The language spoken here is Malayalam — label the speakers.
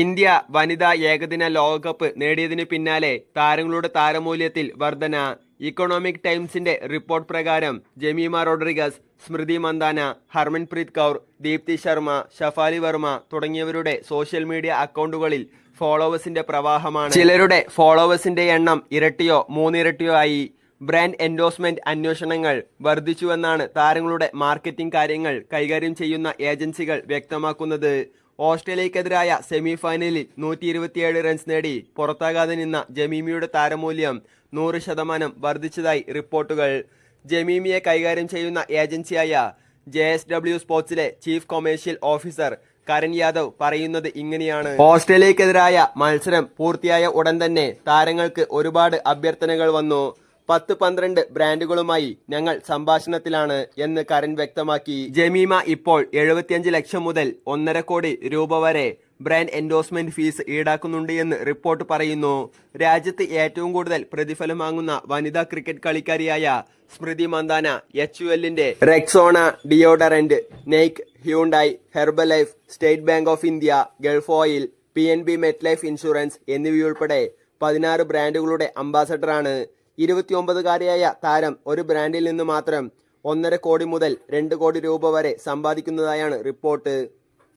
Speaker 1: ഇന്ത്യ വനിതാ ഏകദിന ലോകകപ്പ് നേടിയതിനു പിന്നാലെ താരങ്ങളുടെ താരമൂല്യത്തിൽ വർധന. ഇക്കണോമിക് ടൈംസിന്റെ റിപ്പോർട്ട് പ്രകാരം ജമീമ റോഡ്രിഗസ് സ്മൃതി മന്ദാന ഹർമൻപ്രീത് കൗർ ദീപ്തി ശർമ്മ ഷഫാലി വർമ്മ തുടങ്ങിയവരുടെ സോഷ്യൽ മീഡിയ അക്കൗണ്ടുകളിൽ ഫോളോവേഴ്സിന്റെ പ്രവാഹമാണ്. ചിലരുടെ ഫോളോവേഴ്സിന്റെ എണ്ണം ഇരട്ടിയോ മൂന്നിരട്ടിയോ ആയി. ബ്രാൻഡ് എൻഡോഴ്സ്മെന്റ് അന്വേഷണങ്ങൾ വർദ്ധിച്ചുവെന്നാണ് താരങ്ങളുടെ മാർക്കറ്റിംഗ് കാര്യങ്ങൾ കൈകാര്യം ചെയ്യുന്ന ഏജൻസികൾ വ്യക്തമാക്കുന്നത്. ഓസ്ട്രേലിയക്കെതിരായ സെമി ഫൈനലിൽ നൂറ്റി ഇരുപത്തിയേഴ് റൺസ് നേടി പുറത്താകാതെ നിന്ന ജമീമിയുടെ താരമൂല്യം നൂറ് ശതമാനം വർദ്ധിച്ചതായി റിപ്പോർട്ടുകൾ. ജമീമിയെ കൈകാര്യം ചെയ്യുന്ന ഏജൻസിയായ J S W സ്പോർട്സിലെ chief commercial officer Karan Yadav പറയുന്നത് ഇങ്ങനെയാണ്. ഓസ്ട്രേലിയക്കെതിരായ മത്സരം പൂർത്തിയായ ഉടൻ തന്നെ താരങ്ങൾക്ക് ഒരുപാട് അഭ്യർത്ഥനകൾ വന്നു. പത്ത് പന്ത്രണ്ട് ബ്രാൻഡുകളുമായി ഞങ്ങൾ സംഭാഷണത്തിലാണ് എന്ന് കരൺ വ്യക്തമാക്കി. ജമീമ ഇപ്പോൾ എഴുപത്തിയഞ്ച് ലക്ഷം മുതൽ ഒന്നര കോടി രൂപ വരെ ബ്രാൻഡ് എൻഡോസ്മെന്റ് ഫീസ് ഈടാക്കുന്നുണ്ട് എന്ന് റിപ്പോർട്ട് പറയുന്നു. രാജ്യത്ത് ഏറ്റവും കൂടുതൽ പ്രതിഫലം വാങ്ങുന്ന വനിതാ ക്രിക്കറ്റ് കളിക്കാരിയായ സ്മൃതി മന്ദാന എച്ച് യു എല്ലിന്റെ Rexona deodorant Nike Hyundai Herbalife State Bank of India Gulf Oil P N B MetLife insurance എന്നിവയുൾപ്പെടെ പതിനാറ് ബ്രാൻഡുകളുടെ അംബാസഡറാണ് ഇരുപത്തിയൊമ്പതുകാരിയായ താരം ഒരു ബ്രാൻഡിൽ നിന്ന് മാത്രം ഒന്നര കോടി മുതൽ രണ്ട് കോടി രൂപ വരെ സമ്പാദിക്കുന്നതായാണ് റിപ്പോർട്ട്.